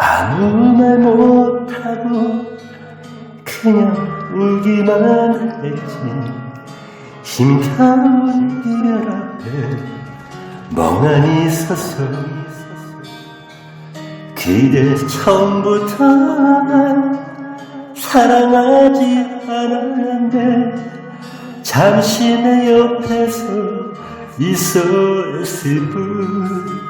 말 못하고 그냥 울기만 했지. 힘겨운 이별 앞에 멍하니 서서 그대 처음부터 날 사랑하지 않았는데 잠시 내 옆에서 있었을 뿐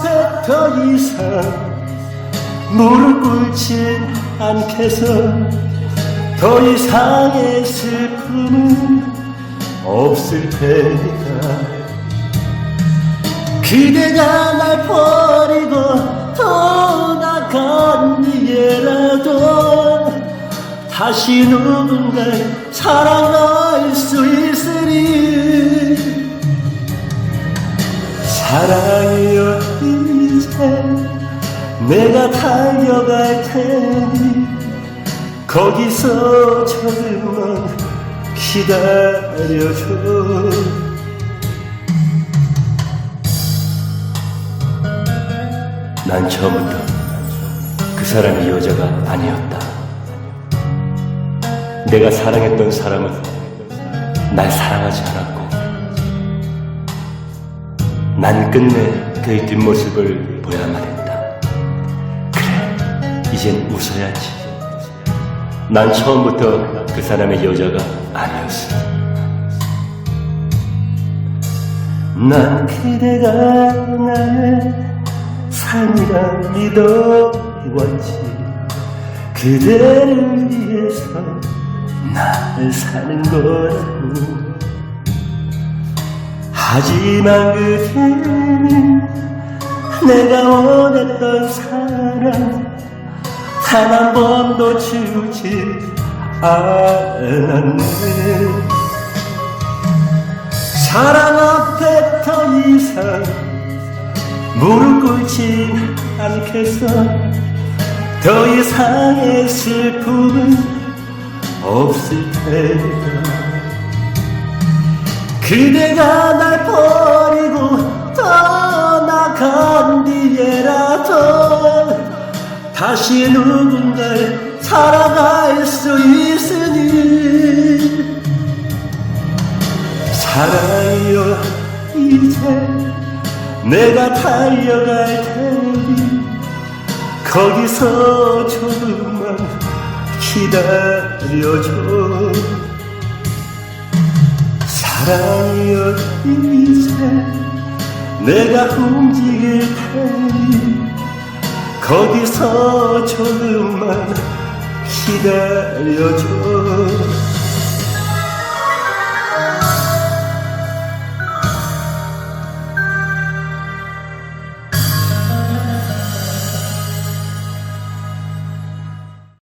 더 이상 무릎 꿇진 않겠어 더 이상의 슬픔은 없을 테니까. 그대가 날 버리고 떠나간 뒤에라도 다시 누군가를 사랑할 수 사랑이여 이제 내가 달려갈 테니 거기서 조금만 기다려줘 난 처음부터 그 사람이 여자가 아니었다 내가 사랑했던 사람은 날 사랑하지 않았고 난 끝내 그의 뒷모습을 보야만 했다. 이젠 웃어야지. 난 처음부터 그 사람의 여자가 아니었어. 난 그대가 나의 삶이라 믿어왔지. 그대를 위해서 날 사는 거라고. 하지만 그대는 내가 원했던 사랑 단 한 번도 주지 않았네. 사랑 앞에 더 이상 무릎 꿇진 않겠어. 더 이상의 슬픔은 없을 테니까 그대가 날 버리고 떠나간 뒤에라도 다시 누군가를 살아갈 수 있으니 사랑이여 이제 내가 달려갈 테니 거기서 조금만 기다려줘. 사랑이여 이제 내가 움직일 테니 거기서 조금만 기다려줘